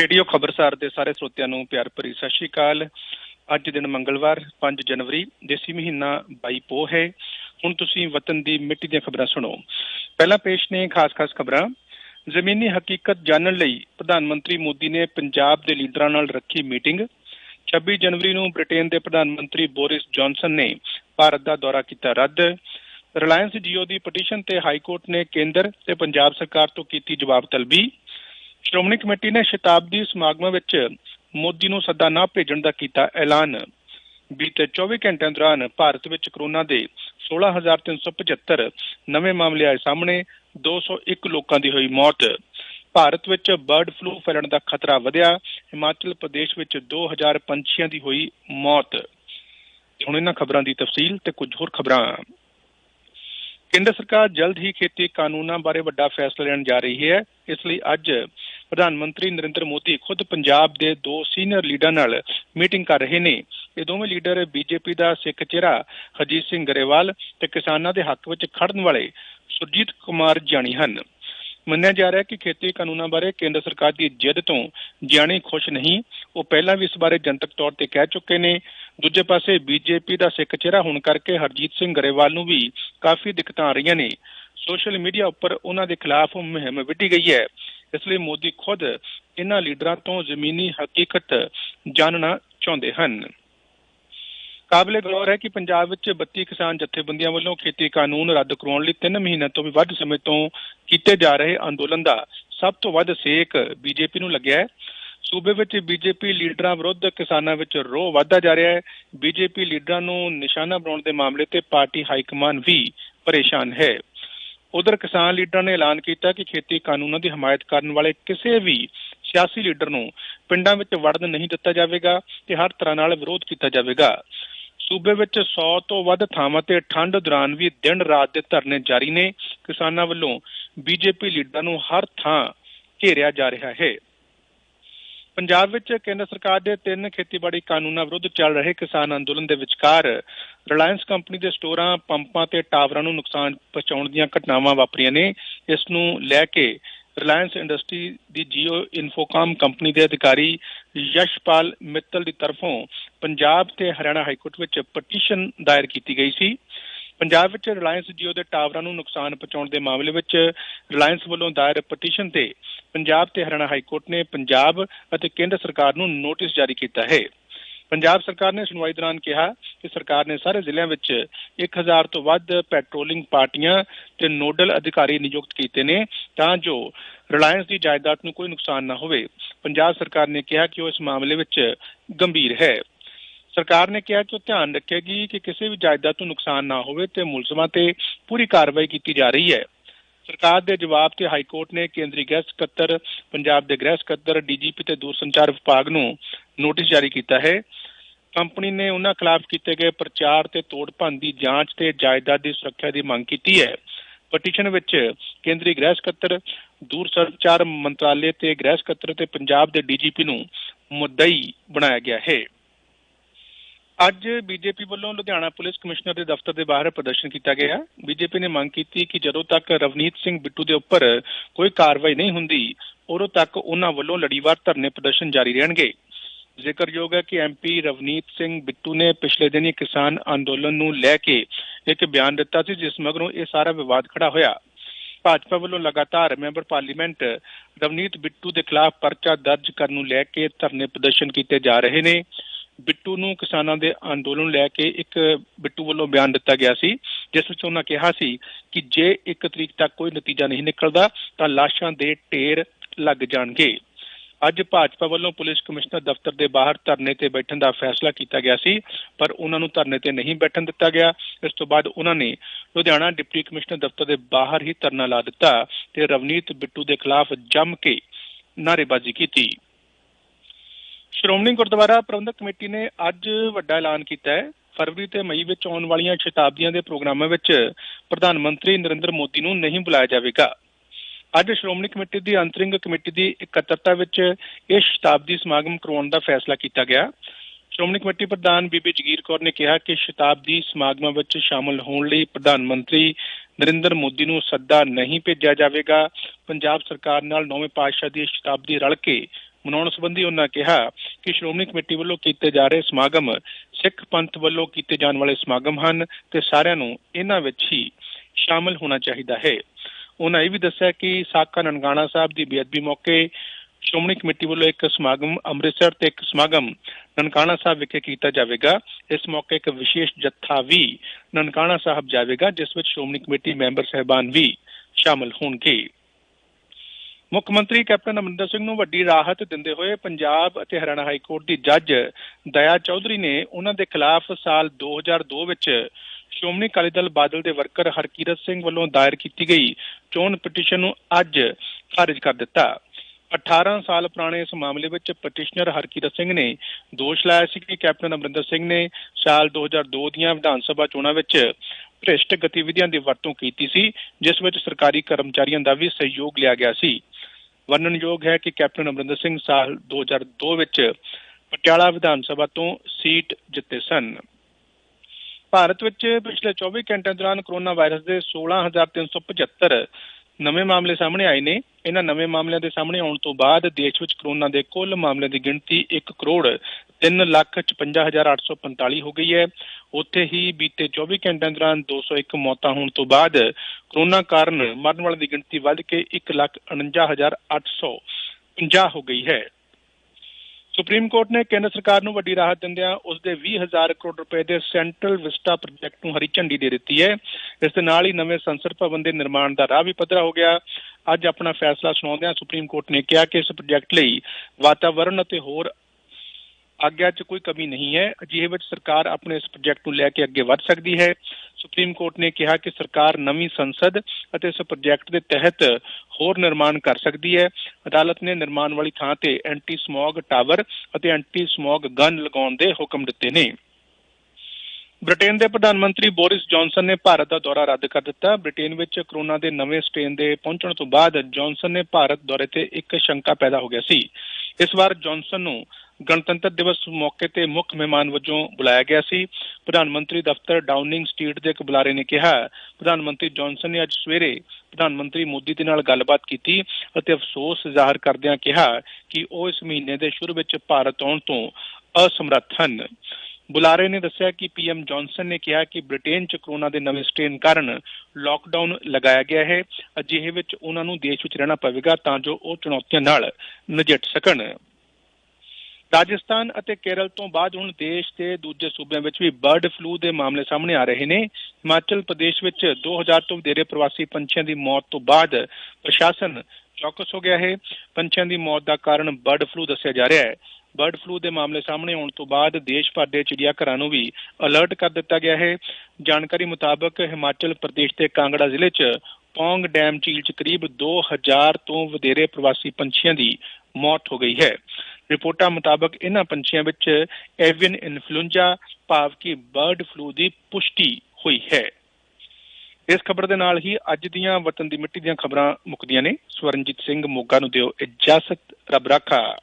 Radio ਖਬਰਸਾਰ ਦੇ ਸਾਰੇ ਸਰੋਤਿਆਂ ਨੂੰ ਪਿਆਰ ਭਰੀ ਸਤਿ ਸ਼੍ਰੀ ਅਕਾਲ। ਅੱਜ ਦਿਨ ਮੰਗਲਵਾਰ 5 ਜਨਵਰੀ, ਦੇਸੀ ਮਹੀਨਾ 22 ਪੋ ਹੈ। ਹੁਣ ਤੁਸੀਂ ਵਤਨ ਦੀ ਮਿੱਟੀ ਦੀਆਂ ਖਬਰਾਂ ਸੁਣੋ। ਪਹਿਲਾਂ ਪੇਸ਼ ਨੇ ਖਾਸ-ਖਾਸ ਖਬਰਾਂ। ਜ਼ਮੀਨੀ ਹਕੀਕਤ ਜਾਣਨ ਲਈ ਪ੍ਰਧਾਨ ਮੰਤਰੀ ਮੋਦੀ ਨੇ ਪੰਜਾਬ ਦੇ ਲੀਡਰਾਂ ਨਾਲ ਰੱਖੀ ਮੀਟਿੰਗ। 26 ਜਨਵਰੀ ਨੂੰ ਬ੍ਰਿਟੇਨ ਦੇ ਪ੍ਰਧਾਨ ਮੰਤਰੀ ਬੋਰਿਸ ਜੌਨਸਨ ਨੇ ਭਾਰਤ ਦਾ ਦੌਰਾ ਕੀਤਾ ਰੱਦ। ਰਿਲਾਇੰਸ ਜੀਓ ਦੀ ਪਟੀਸ਼ਨ ਤੇ ਹਾਈ ਕੋਰਟ ਨੇ ਕੇਂਦਰ ਤੇ ਪੰਜਾਬ ਸਰਕਾਰ ਤੋਂ ਕੀਤੀ ਜਵਾਬ ਤਲਬੀ। ਸ਼੍ਰੋਮਣੀ ਕਮੇਟੀ ਨੇ ਸ਼ਤਾਬਦੀ ਸਮਾਗਮਾਂ ਵਿੱਚ ਮੋਦੀ ਨੂੰ ਸੱਦਾ ਨਾ ਭੇਜਣ ਦਾ ਕੀਤਾ ਐਲਾਨ। ਬੀਤੇ 24 ਘੰਟਿਆਂ ਦੌਰਾਨ ਭਾਰਤ ਵਿੱਚ ਕਰੋਨਾ ਦੇ 16375 ਨਵੇਂ ਮਾਮਲੇ ਆਏ ਸਾਹਮਣੇ 201 ਲੋਕਾਂ ਦੀ ਹੋਈ ਮੌਤ। ਭਾਰਤ ਵਿੱਚ ਬਰਡ ਫਲੂ ਫੈਲਣ ਦਾ ਖਤਰਾ ਵਧਿਆ। ਹਿਮਾਚਲ ਪ੍ਰਦੇਸ਼ ਵਿੱਚ 2000 ਪੰਛੀਆਂ ਦੀ ਹੋਈ ਮੌਤ। ਹੁਣ ਇਹਨਾਂ ਖਬਰਾਂ ਦੀ ਤਫਸੀਲ ਤੇ ਕੁਝ ਹੋਰ ਖਬਰਾਂ। ਕੇਂਦਰ ਸਰਕਾਰ ਜਲਦ ਹੀ ਖੇਤੀ ਕਾਨੂੰਨਾਂ ਬਾਰੇ ਵੱਡਾ ਫੈਸਲਾ ਲੈਣ ਜਾ ਰਹੀ ਹੈ। ਇਸ ਲਈ ਅੱਜ ਪ੍ਰਧਾਨ ਮੰਤਰੀ ਨਰਿੰਦਰ ਮੋਦੀ ਖੁਦ ਪੰਜਾਬ ਦੇ ਦੋ ਸੀਨੀਅਰ ਲੀਡਰਾਂ ਨਾਲ ਮੀਟਿੰਗ ਕਰ ਰਹੇ ਨੇ। ਇਹ ਦੋਵੇਂ ਲੀਡਰ ਬੀਜੇਪੀ ਦਾ ਸਿੱਖ ਚਿਹਰਾ ਹਰਜੀਤ ਸਿੰਘ ਗਰੇਵਾਲ ਤੇ ਕਿਸਾਨਾਂ ਦੇ ਹੱਕ ਵਿੱਚ ਖੜਨ ਵਾਲੇ ਸੁਰਜੀਤ ਕੁਮਾਰ ਜਾਣੀ ਹਨ। ਮੰਨਿਆ ਜਾ ਰਿਹਾ ਹੈ ਕਿ ਖੇਤੀ ਕਾਨੂੰਨਾਂ ਬਾਰੇ ਕੇਂਦਰ ਸਰਕਾਰ ਦੀ ਜਿੱਦ ਤੋਂ ਜਿਆਣੀ ਖੁਸ਼ ਨਹੀਂ, ਉਹ ਪਹਿਲਾਂ ਵੀ ਇਸ ਬਾਰੇ ਜਨਤਕ ਤੌਰ ਤੇ ਕਹਿ ਚੁੱਕੇ ਨੇ। ਦੂਜੇ ਪਾਸੇ ਬੀਜੇਪੀ ਦਾ ਸਿੱਖ ਚਿਹਰਾ ਹੋਣ ਕਰਕੇ ਹਰਜੀਤ ਸਿੰਘ ਗਰੇਵਾਲ ਨੂੰ ਵੀ ਕਾਫੀ ਦਿੱਕਤਾਂ ਆ ਰਹੀਆਂ ਨੇ। ਸੋਸ਼ਲ ਮੀਡੀਆ ਉੱਪਰ ਉਹਨਾਂ ਦੇ ਖਿਲਾਫ ਮੁਹਿੰਮ ਵਿੱਢੀ ਗਈ ਹੈ। ਇਸ ਲਈ ਮੋਦੀ ਖੁਦ ਇਹਨਾਂ ਲੀਡਰਾਂ ਤੋਂ ਜ਼ਮੀਨੀ ਹਕੀਕਤ ਜਾਣਨਾ ਚਾਹੁੰਦੇ ਹਨ। ਕਾਬਲੇ ਗੌਰ ਹੈ ਕਿ ਪੰਜਾਬ ਵਿੱਚ 32 ਕਿਸਾਨ ਜਥੇਬੰਦੀਆਂ ਵੱਲੋਂ ਖੇਤੀ ਕਾਨੂੰਨ ਰੱਦ ਕਰਾਉਣ ਲਈ 3 ਮਹੀਨਿਆਂ ਤੋਂ ਵੀ ਵੱਧ ਸਮੇਂ ਤੋਂ ਕੀਤੇ ਜਾ ਰਹੇ ਅੰਦੋਲਨ ਦਾ ਸਭ ਤੋਂ ਵੱਧ ਸੇਕ ਬੀਜੇਪੀ ਨੂੰ ਲੱਗਿਆ ਹੈ। ਸੂਬੇ ਵਿੱਚ ਬੀਜੇਪੀ ਲੀਡਰਾਂ ਵਿਰੁੱਧ ਕਿਸਾਨਾਂ ਵਿੱਚ ਰੋਹ ਵਧਦਾ ਜਾ ਰਿਹਾ ਹੈ। ਬੀਜੇਪੀ ਲੀਡਰਾਂ ਨੂੰ ਨਿਸ਼ਾਨਾ ਬਣਾਉਣ ਦੇ ਮਾਮਲੇ ਤੇ ਪਾਰਟੀ ਹਾਈ ਕਮਾਨ ਵੀ ਪਰੇਸ਼ਾਨ ਹੈ। ਉਧਰ ਕਿਸਾਨ ਲੀਡਰਾਂ ਨੇ ਐਲਾਨ ਕੀਤਾ ਕਿ ਖੇਤੀ ਕਾਨੂੰਨਾਂ ਦੀ ਹਮਾਇਤ ਕਰਨ ਵਾਲੇ ਕਿਸੇ ਵੀ ਸਿਆਸੀ ਲੀਡਰ ਨੂੰ ਪਿੰਡਾਂ ਵਿੱਚ ਵੜਨ ਨਹੀਂ ਦਿੱਤਾ ਜਾਵੇਗਾ ਤੇ ਹਰ ਤਰ੍ਹਾਂ ਨਾਲ ਵਿਰੋਧ ਕੀਤਾ ਜਾਵੇਗਾ। ਸੂਬੇ ਵਿੱਚ 100 ਤੋਂ ਵੱਧ ਥਾਵਾਂ ਤੇ ਠੰਡ ਦੌਰਾਨ ਵੀ ਦਿਨ ਰਾਤ ਦੇ ਧਰਨੇ ਜਾਰੀ ਨੇ। ਕਿਸਾਨਾਂ ਵੱਲੋਂ ਬੀਜੇਪੀ ਲੀਡਰਾਂ ਨੂੰ ਹਰ ਥਾਂ ਘੇਰਿਆ ਜਾ ਰਿਹਾ ਹੈ। ਪੰਜਾਬ ਵਿੱਚ ਕੇਂਦਰ ਸਰਕਾਰ ਦੇ ਤਿੰਨ ਖੇਤੀਬਾੜੀ ਕਾਨੂੰਨਾਂ ਵਿਰੁੱਧ ਚੱਲ ਰਹੇ ਕਿਸਾਨ ਅੰਦੋਲਨ ਦੇ ਵਿਚਕਾਰ ਰਿਲਾਇੰਸ ਕੰਪਨੀ ਦੇ ਸਟੋਰਾਂ, ਪੰਪਾਂ ਤੇ ਟਾਵਰਾਂ ਨੂੰ ਨੁਕਸਾਨ ਪਹੁੰਚਾਉਣ ਦੀਆਂ ਘਟਨਾਵਾਂ ਵਾਪਰੀਆਂ ਨੇ। ਇਸ ਨੂੰ ਲੈ ਕੇ ਰਿਲਾਇੰਸ ਇੰਡਸਟਰੀ ਦੀ ਜੀਓ ਇਨਫੋਕਾਮ ਕੰਪਨੀ ਦੇ ਅਧਿਕਾਰੀ ਯਸ਼ਪਾਲ ਮਿੱਤਲ ਦੀ ਤਰਫੋਂ ਪੰਜਾਬ ਤੇ ਹਰਿਆਣਾ ਹਾਈ ਕੋਰਟ ਵਿੱਚ ਪਟੀਸ਼ਨ ਦਾਇਰ ਕੀਤੀ ਗਈ ਸੀ। ਪੰਜਾਬ ਵਿੱਚ ਰਿਲਾਇੰਸ ਜੀਓ ਦੇ ਟਾਵਰਾਂ ਨੂੰ ਨੁਕਸਾਨ ਪਹੁੰਚਾਉਣ ਦੇ ਮਾਮਲੇ ਵਿੱਚ ਰਿਲਾਇੰਸ ਵੱਲੋਂ ਦਾਇਰ ਪਟੀਸ਼ਨ ਤੇ ਪੰਜਾਬ ਤੇ ਹਰਿਆਣਾ ਹਾਈ ਕੋਰਟ ਨੇ ਪੰਜਾਬ ਅਤੇ ਕੇਂਦਰ ਸਰਕਾਰ ਨੂੰ ਨੋਟਿਸ ਜਾਰੀ ਕੀਤਾ ਹੈ। ਪੰਜਾਬ ਸਰਕਾਰ ਨੇ ਸੁਣਵਾਈ ਦੌਰਾਨ ਕਿਹਾ ਕਿ ਸਰਕਾਰ ਨੇ ਸਾਰੇ ਜ਼ਿਲ੍ਹਿਆਂ ਵਿੱਚ 1000 ਤੋਂ ਵੱਧ ਪੈਟਰੋਲਿੰਗ ਪਾਰਟੀਆਂ ਤੇ ਨੋਡਲ ਅਧਿਕਾਰੀ ਨਿਯੁਕਤ ਕੀਤੇ ਨੇ ਤਾਂ ਜੋ ਰਿਲਾਇੰਸ ਦੀ ਜਾਇਦਾਦ ਨੂੰ ਕੋਈ ਨੁਕਸਾਨ ਨਾ ਹੋਵੇ। ਪੰਜਾਬ ਸਰਕਾਰ ਨੇ ਕਿਹਾ ਕਿ ਉਹ ਇਸ ਮਾਮਲੇ ਵਿੱਚ ਗੰਭੀਰ ਹੈ। ਸਰਕਾਰ ਨੇ ਕਿਹਾ ਕਿ ਉਹ ਧਿਆਨ ਰੱਖੇਗੀ ਕਿ ਕਿਸੇ ਵੀ ਜਾਇਦਾਦ ਨੂੰ ਨੁਕਸਾਨ ਨਾ ਹੋਵੇ ਤੇ ਮੁਲਜ਼ਮਾਂ ਤੇ ਪੂਰੀ ਕਾਰਵਾਈ ਕੀਤੀ ਜਾ ਰਹੀ ਹੈ। ਸਰਕਾਰ ਦੇ ਜਵਾਬ ਤੇ ਹਾਈ ਕੋਰਟ ਨੇ ਕੇਂਦਰੀ ਗ੍ਰਹਿ ਸਕੱਤਰ, ਪੰਜਾਬ ਦੇ ਗ੍ਰਹਿ ਸਕੱਤਰ, ਡੀਜੀਪੀ ਤੇ ਦੂਰਸੰਚਾਰ ਵਿਭਾਗ ਨੂੰ ਨੋਟਿਸ ਜਾਰੀ ਕੀਤਾ ਹੈ। ਕੰਪਨੀ ਨੇ ਉਹਨਾਂ ਖਿਲਾਫ ਕੀਤੇ ਗਏ ਪ੍ਰਚਾਰ ਤੇ ਤੋੜਭੰਨ ਦੀ ਜਾਂਚ ਤੇ ਜਾਇਦਾਦ ਦੀ ਸੁਰੱਖਿਆ ਦੀ ਮੰਗ ਕੀਤੀ ਹੈ। ਪਟੀਸ਼ਨ ਵਿੱਚ ਕੇਂਦਰੀ ਗ੍ਰਹਿ ਸਕੱਤਰ, ਦੂਰਸੰਚਾਰ ਮੰਤਰਾਲੇ ਤੇ ਗ੍ਰਹਿ ਸਕੱਤਰ ਤੇ ਪੰਜਾਬ ਦੇ ਡੀਜੀਪੀ ਨੂੰ ਮੁੱਦਈ ਬਣਾਇਆ ਗਿਆ ਹੈ। ਅੱਜ ਬੀਜੇਪੀ ਵੱਲੋਂ ਲੁਧਿਆਣਾ ਪੁਲਿਸ ਕਮਿਸ਼ਨਰ ਦੇ ਦਫ਼ਤਰ ਦੇ ਬਾਹਰ ਪ੍ਰਦਰਸ਼ਨ ਕੀਤਾ ਗਿਆ। ਬੀਜੇਪੀ ਨੇ ਮੰਗ ਕੀਤੀ ਕਿ ਜਦੋਂ ਤੱਕ ਰਵਨੀਤ ਸਿੰਘ ਬਿੱਟੂ ਦੇ ਉੱਪਰ ਕੋਈ ਕਾਰਵਾਈ ਨਹੀਂ ਹੁੰਦੀ, ਉਦੋਂ ਤੱਕ ਉਹਨਾਂ ਵੱਲੋਂ ਲੜੀਵਾਰ ਧਰਨੇ ਪ੍ਰਦਰਸ਼ਨ ਜਾਰੀ ਰਹਿਣਗੇ। ਜ਼ਿਕਰਯੋਗ ਹੈ ਕਿ ਐਮਪੀ ਰਵਨੀਤ ਸਿੰਘ ਬਿੱਟੂ ਨੇ ਪਿਛਲੇ ਦਿਨੀ ਕਿਸਾਨ ਅੰਦੋਲਨ ਨੂੰ ਲੈ ਕੇ ਇੱਕ ਬਿਆਨ ਦਿੱਤਾ ਸੀ, ਜਿਸ ਮਗਰੋਂ ਇਹ ਸਾਰਾ ਵਿਵਾਦ ਖੜਾ ਹੋਇਆ। ਭਾਜਪਾ ਵੱਲੋਂ ਲਗਾਤਾਰ ਮੈਂਬਰ ਪਾਰਲੀਮੈਂਟ ਰਵਨੀਤ ਬਿੱਟੂ ਦੇ ਖਿਲਾਫ ਪਰਚਾ ਦਰਜ ਕਰਨ ਨੂੰ ਲੈ ਕੇ ਧਰਨੇ ਪ੍ਰਦਰਸ਼ਨ ਕੀਤੇ ਜਾ ਰਹੇ ਨੇ। ਬਿੱਟੂ ਨੂੰ ਕਿਸਾਨਾਂ ਦੇ ਅੰਦੋਲਨ ਲੈ ਕੇ ਇੱਕ ਬਿੱਟੂ ਵੱਲੋਂ ਬਿਆਨ ਦਿੱਤਾ ਗਿਆ ਸੀ, ਜਿਸ ਵਿੱਚ ਉਹਨਾਂ ਕਿਹਾ ਸੀ ਕਿ ਜੇ ਇੱਕ ਤਰੀਕ ਤੱਕ ਕੋਈ ਨਤੀਜਾ ਨਹੀਂ ਨਿਕਲਦਾ, ਤਾਂ ਲਾਸ਼ਾਂ ਦੇ ਢੇਰ ਲੱਗ ਜਾਣਗੇ। ਅੱਜ ਭਾਜਪਾ ਵੱਲੋਂ ਪੁਲਿਸ ਕਮਿਸ਼ਨਰ ਦਫ਼ਤਰ ਦੇ ਬਾਹਰ ਧਰਨੇ ਤੇ ਬੈਠਣ ਦਾ ਫੈਸਲਾ ਕੀਤਾ ਗਿਆ ਸੀ, ਪਰ ਉਹਨਾਂ ਨੂੰ ਧਰਨੇ ਤੇ ਨਹੀਂ ਬੈਠਣ ਦਿੱਤਾ ਗਿਆ। ਇਸ ਤੋਂ ਬਾਅਦ ਉਹਨਾਂ ਨੇ ਲੁਧਿਆਣਾ ਡਿਪਟੀ ਕਮਿਸ਼ਨਰ ਦਫ਼ਤਰ ਦੇ ਬਾਹਰ ਹੀ ਧਰਨਾ ਲਾ ਦਿੱਤਾ ਤੇ ਰਵਨੀਤ ਬਿੱਟੂ ਦੇ ਖਿਲਾਫ ਜੰਮ ਕੇ ਨਾਅਰੇਬਾਜ਼ੀ ਕੀਤੀ। ਸ਼੍ਰੋਮਣੀ ਗੁਰਦੁਆਰਾ ਪ੍ਰਬੰਧਕ ਕਮੇਟੀ ਨੇ ਅੱਜ ਵੱਡਾ ਐਲਾਨ ਕੀਤਾ ਹੈ। ਫਰਵਰੀ ਤੇ ਮਈ ਵਿੱਚ ਆਉਣ ਵਾਲੀਆਂ ਸ਼ਤਾਬਦੀਆਂ ਦੇ ਪ੍ਰੋਗਰਾਮਾਂ ਵਿੱਚ ਪ੍ਰਧਾਨ ਮੰਤਰੀ ਨਰਿੰਦਰ ਮੋਦੀ ਨੂੰ ਨਹੀਂ ਬੁਲਾਇਆ ਜਾਵੇਗਾ। ਅੱਜ ਸ਼੍ਰੋਮਣੀ ਕਮੇਟੀ ਦੀ ਅੰਤਰਿੰਗ ਕਮੇਟੀ ਦੀ ਇਕੱਤਰਤਾ ਵਿੱਚ ਇਹ ਸ਼ਤਾਬਦੀ ਸਮਾਗਮ ਕਰਵਾਉਣ ਦਾ ਫੈਸਲਾ ਕੀਤਾ ਗਿਆ। ਸ਼੍ਰੋਮਣੀ ਕਮੇਟੀ ਪ੍ਰਧਾਨ ਬੀਬੀ ਜਗੀਰ ਕੌਰ ਨੇ ਕਿਹਾ ਕਿ ਸ਼ਤਾਬਦੀ ਸਮਾਗਮਾਂ ਵਿੱਚ ਸ਼ਾਮਲ ਹੋਣ ਲਈ ਪ੍ਰਧਾਨ ਮੰਤਰੀ ਨਰਿੰਦਰ ਮੋਦੀ ਨੂੰ ਸੱਦਾ ਨਹੀਂ ਭੇਜਿਆ ਜਾਵੇਗਾ। ਪੰਜਾਬ ਸਰਕਾਰ ਨਾਲ ਨੌਵੇਂ ਪਾਤਸ਼ਾਹ ਦੀ ਸ਼ਤਾਬਦੀ ਰਲ ਕੇ ਮਨਾਉਣ ਸੰਬੰਧੀ ਉਹਨਾਂ ਕਿਹਾ ਕਿ ਸ਼੍ਰੋਮਣੀ ਕਮੇਟੀ ਵੱਲੋਂ ਕੀਤੇ ਜਾ ਰਹੇ ਸਮਾਗਮ ਸਿੱਖ ਪੰਥ ਵੱਲੋਂ ਕੀਤੇ ਜਾਣ ਵਾਲੇ ਸਮਾਗਮ ਹਨ ਤੇ ਸਾਰਿਆਂ ਨੂੰ ਇਹਨਾਂ ਵਿੱਚ ਹੀ ਸ਼ਾਮਲ ਹੋਣਾ ਚਾਹੀਦਾ ਹੈ। ਉਹਨਾਂ ਇਹ ਵੀ ਦੱਸਿਆ ਕਿ ਸਾਕਾ ਨਨਕਾਣਾ ਸਾਹਿਬ ਦੀ ਬੇਅਦਬੀ ਮੌਕੇ ਸ਼੍ਰੋਮਣੀ ਕਮੇਟੀ ਵੱਲੋਂ ਇੱਕ ਸਮਾਗਮ ਅੰਮ੍ਰਿਤਸਰ ਤੇ ਇੱਕ ਸਮਾਗਮ ਨਨਕਾਣਾ ਸਾਹਿਬ ਵਿਖੇ ਕੀਤਾ ਜਾਵੇਗਾ। ਇਸ ਮੌਕੇ ਇੱਕ ਵਿਸ਼ੇਸ਼ ਜੱਥਾ ਵੀ ਨਨਕਾਣਾ ਸਾਹਿਬ ਜਾਵੇਗਾ, ਜਿਸ ਵਿੱਚ ਸ਼੍ਰੋਮਣੀ ਕਮੇਟੀ ਮੈਂਬਰ ਸਹਿਬਾਨ ਵੀ ਸ਼ਾਮਲ ਹੋਣਗੇ। ਮੁੱਖ ਮੰਤਰੀ ਕੈਪਟਨ ਅਮਰਿੰਦਰ ਸਿੰਘ ਨੂੰ ਵੱਡੀ ਰਾਹਤ ਦਿੰਦੇ ਹੋਏ ਪੰਜਾਬ ਅਤੇ ਹਰਿਆਣਾ ਹਾਈ ਕੋਰਟ ਦੀ ਜੱਜ ਦਇਆ ਚੌਧਰੀ ਨੇ ਉਹਨਾਂ ਦੇ ਖਿਲਾਫ ਸਾਲ 2002 ਵਿੱਚ ਸ਼੍ਰੋਮਣੀ ਅਕਾਲੀ ਦਲ ਬਾਦਲ ਦੇ ਵਰਕਰ ਹਰਕੀਰਤ ਸਿੰਘ ਵੱਲੋਂ ਦਾਇਰ ਕੀਤੀ ਗਈ। ਚੋਣ ਪਟੀਸ਼ਨ ਨੂੰ ਅੱਜ ਖਾਰਜ ਕਰ ਦਿੱਤਾ। 18 ਸਾਲ ਪੁਰਾਣੇ ਇਸ ਮਾਮਲੇ ਵਿੱਚ ਪਟੀਸ਼ਨਰ ਹਰਕੀਰਤ ਸਿੰਘ ਨੇ ਦੋਸ਼ ਲਾਇਆ ਸੀ ਕਿ ਕੈਪਟਨ ਅਮਰਿੰਦਰ ਸਿੰਘ ਨੇ ਸਾਲ 2002 ਦੀਆਂ ਵਿਧਾਨ ਸਭਾ ਚੋਣਾਂ ਵਿੱਚ ਭ੍ਰਿਸ਼ਟ ਗਤੀਵਿਧੀਆਂ ਦੀ ਵਰਤੋਂ ਕੀਤੀ ਸੀ, ਜਿਸ ਵਿੱਚ ਸਰਕਾਰੀ ਕਰਮਚਾਰੀਆਂ ਦਾ ਵੀ ਸਹਿਯੋਗ ਲਿਆ ਗਿਆ ਸੀ। ਵਰਣਨਯੋਗ ਹੈ ਕਿ ਕੈਪਟਨ ਅਮਰਿੰਦਰ ਸਿੰਘ ਸਾਲ 2002 ਵਿੱਚ ਪਟਿਆਲਾ ਵਿਧਾਨ ਸਭਾ ਤੋਂ ਸੀਟ ਜਿੱਤੇ ਸਨ। ਭਾਰਤ ਵਿੱਚ ਪਿਛਲੇ 24 ਘੰਟਿਆਂ ਦੌਰਾਨ ਕੋਰੋਨਾ ਵਾਇਰਸ ਦੇ 16375 ਨਵੇਂ ਮਾਮਲੇ ਸਾਹਮਣੇ ਆਏ ਨੇ। ਇਹਨਾਂ ਨਵੇਂ ਮਾਮਲਿਆਂ ਦੇ ਸਾਹਮਣੇ ਆਉਣ ਤੋਂ ਬਾਅਦ ਦੇਸ਼ ਵਿੱਚ ਕੋਰੋਨਾ ਦੇ ਕੁੱਲ ਮਾਮਲਿਆਂ ਦੀ ਗਿਣਤੀ 1 ਕਰੋੜ 3 ਲੱਖ 55845 ਹੋ ਗਈ ਹੈ। ਉੱਥੇ ਹੀ ਬੀਤੇ 24 ਘੰਟਿਆਂ ਦੌਰਾਨ 201 ਮੌਤਾਂ ਹੋਣ ਤੋਂ ਬਾਅਦ ਕਰੋਨਾ ਕਾਰਨ ਮਰਨ ਵਾਲਿਆਂ ਦੀ ਗਿਣਤੀ ਵੱਧ ਕੇ 1 ਲੱਖ 49850 ਹੋ ਗਈ ਹੈ। ਸੁਪਰੀਮ ਕੋਰਟ ਨੇ ਕੇਂਦਰ ਸਰਕਾਰ ਨੂੰ ਵੱਡੀ ਰਾਹਤ ਦਿੰਦਿਆਂ ਉਸ ਦੇ 20000 ਕਰੋੜ ਰੁਪਏ ਦੇ ਸੈਂਟਰਲ ਵਿਸਟਾ ਪ੍ਰੋਜੈਕਟ ਨੂੰ ਹਰੀ ਝੰਡੀ ਦੇ ਦਿੱਤੀ ਹੈ। ਇਸ ਦੇ ਨਾਲ ਹੀ ਨਵੇਂ ਸੰਸਦ ਭਵਨ ਦੇ ਨਿਰਮਾਣ ਦਾ ਰਾਹ ਵੀ ਪੱਧਰਾ ਹੋ ਗਿਆ। ਅੱਜ ਆਪਣਾ ਫੈਸਲਾ ਸੁਣਾਉਂਦਿਆਂ ਸੁਪਰੀਮ ਕੋਰਟ ਨੇ ਕਿਹਾ ਕਿ ਇਸ ਪ੍ਰੋਜੈਕਟ ਲਈ ਵਾਤਾਵਰਣ ਅਤੇ ਹੋਰ ਆਗਿਆ 'ਚ ਕੋਈ ਕਮੀ ਨਹੀਂ ਹੈ। ਅਜਿਹੇ ਵਿੱਚ ਸਰਕਾਰ ਆਪਣੇ ਇਸ ਪ੍ਰੋਜੈਕਟ ਨੂੰ ਲੈ ਕੇ ਅੱਗੇ ਵਧ ਸਕਦੀ ਹੈ। ਸੁਪਰੀਮ ਕੋਰਟ ਨੇ ਕਿਹਾ ਕਿ ਸਰਕਾਰ ਨਵੀਂ ਸੰਸਦ ਅਤੇ ਇਸ ਪ੍ਰੋਜੈਕਟ ਦੇ ਤਹਿਤ ਹੋਰ ਨਿਰਮਾਣ ਕਰ ਸਕਦੀ ਹੈ। ਅਦਾਲਤ ਨੇ ਨਿਰਮਾਣ ਵਾਲੀ ਥਾਂ ਤੇ ਐਂਟੀ ਸਮੌਗ ਟਾਵਰ ਅਤੇ ਐਂਟੀ ਸਮੌਗ ਗਨ ਲਗਾਉਣ ਦੇ ਹੁਕਮ ਦਿੱਤੇ ਨੇ। ਬ੍ਰਿਟੇਨ ਦੇ ਪ੍ਰਧਾਨ ਮੰਤਰੀ ਬੋਰਿਸ ਜੌਨਸਨ ਨੇ ਭਾਰਤ ਦਾ ਦੌਰਾ ਰੱਦ ਕਰ ਦਿੱਤਾ। ਬ੍ਰਿਟੇਨ ਵਿੱਚ ਕਰੋਨਾ ਦੇ ਨਵੇਂ ਸਟ੍ਰੇਨ ਦੇ ਪਹੁੰਚਣ ਤੋਂ ਬਾਅਦ ਜੌਨਸਨ ਨੇ ਭਾਰਤ ਦੌਰੇ ਤੇ ਇੱਕ ਸ਼ੰਕਾ ਪੈਦਾ ਹੋ ਗਿਆ ਸੀ। ਇਸ ਵਾਰ ਜੌਨਸਨ ਨੂੰ ਗਣਤੰਤਰ ਦਿਵਸ ਮੌਕੇ ਤੇ ਮੁੱਖ ਮਹਿਮਾਨ ਵਜੋਂ ਬੁਲਾਇਆ ਗਿਆ ਸੀ। ਪ੍ਰਧਾਨ ਮੰਤਰੀ ਦਫ਼ਤਰ ਡਾਊਨਿੰਗ ਸਟਰੀਟ ਦੇ ਇੱਕ ਬੁਲਾਰੇ ਨੇ ਕਿਹਾ, ਪ੍ਰਧਾਨ ਮੰਤਰੀ ਜੌਨਸਨ ਨੇ ਅੱਜ ਸਵੇਰੇ ਪ੍ਰਧਾਨ ਮੰਤਰੀ ਮੋਦੀ ਦੇ ਨਾਲ ਗੱਲਬਾਤ ਕੀਤੀ ਅਤੇ ਅਫਸੋਸ ਜ਼ਾਹਰ ਕਰਦਿਆਂ ਕਿਹਾ ਕਿ ਉਹ ਇਸ ਮਹੀਨੇ ਦੇ ਸ਼ੁਰੂ ਵਿੱਚ ਭਾਰਤ ਆਉਣ ਤੋਂ ਅਸਮਰੱਥ ਹਨ। ਬੁਲਾਰੇ ਨੇ ਦੱਸਿਆ ਕਿ ਪੀਐਮ ਜੌਨਸਨ ਨੇ ਕਿਹਾ ਕਿ ਬ੍ਰਿਟੇਨ 'ਚ ਕਰੋਨਾ ਦੇ ਨਵੇਂ ਸਟ੍ਰੇਨ ਕਾਰਨ ਲਾਕਡਾਊਨ ਲਗਾਇਆ ਗਿਆ ਹੈ। ਅਜਿਹੇ ਵਿੱਚ ਉਹਨਾਂ ਨੂੰ ਦੇਸ਼ ਵਿੱਚ ਰਹਿਣਾ ਪਵੇਗਾ ਤਾਂ ਜੋ ਉਹ ਚੁਣੌਤੀਆਂ ਨਾਲ ਨਜਿੱਠ ਸਕਣ। ਰਾਜਸਥਾਨ ਅਤੇ ਕੇਰਲ ਤੋਂ ਬਾਅਦ ਹੁਣ ਦੇਸ਼ ਦੇ ਦੂਜੇ ਸੂਬਿਆਂ ਵਿੱਚ ਵੀ ਬਰਡ ਫਲੂ ਦੇ ਮਾਮਲੇ ਸਾਹਮਣੇ ਆ ਰਹੇ ਨੇ। ਹਿਮਾਚਲ ਪ੍ਰਦੇਸ਼ ਵਿੱਚ 2000 ਤੋਂ ਵਧੇਰੇ ਪ੍ਰਵਾਸੀ ਪੰਛੀਆਂ ਦੀ ਮੌਤ ਤੋਂ ਬਾਅਦ ਪ੍ਰਸ਼ਾਸਨ ਚੌਕਸ ਹੋ ਗਿਆ ਹੈ। ਪੰਛੀਆਂ ਦੀ ਮੌਤ ਦਾ ਕਾਰਨ ਬਰਡ ਫਲੂ ਦੱਸਿਆ ਜਾ ਰਿਹਾ ਹੈ। ਬਰਡ ਫਲੂ ਦੇ ਮਾਮਲੇ ਸਾਹਮਣੇ ਆਉਣ ਤੋਂ ਬਾਅਦ ਦੇਸ਼ ਭਰ ਦੇ ਚਿੜੀਆ ਘਰਾਂ ਨੂੰ ਵੀ ਅਲਰਟ ਕਰ ਦਿੱਤਾ ਗਿਆ ਹੈ। ਜਾਣਕਾਰੀ ਮੁਤਾਬਕ ਹਿਮਾਚਲ ਪ੍ਰਦੇਸ਼ ਦੇ ਕਾਂਗੜਾ ਜ਼ਿਲ੍ਹੇ 'ਚ ਪੌਂਗ ਡੈਮ ਝੀਲ 'ਚ ਕਰੀਬ 2000 ਤੋਂ ਵਧੇਰੇ ਪ੍ਰਵਾਸੀ ਪੰਛੀਆਂ ਦੀ ਮੌਤ ਹੋ ਗਈ ਹੈ। ਰਿਪੋਰਟਾਂ ਮੁਤਾਬਕ ਇਹਨਾਂ ਪੰਛੀਆਂ ਵਿੱਚ ਐਵੀਅਨ ਇਨਫਲੂਐਂਜ਼ਾ ਭਾਵ ਕਿ ਬਰਡ ਫਲੂ ਦੀ ਪੁਸ਼ਟੀ ਹੋਈ ਹੈ। ਇਸ ਖਬਰ ਦੇ ਨਾਲ ਹੀ ਅੱਜ ਦੀਆਂ ਵਤਨ ਦੀ ਮਿੱਟੀ ਦੀਆਂ ਖਬਰਾਂ ਮੁੱਕਦੀਆਂ ਨੇ। ਸਵਰਨਜੀਤ ਸਿੰਘ ਮੋਗਾ ਨੂੰ ਦਿਓ ਇਜਾਜ਼ਤ। ਰੱਬ ਰਾਖਾ।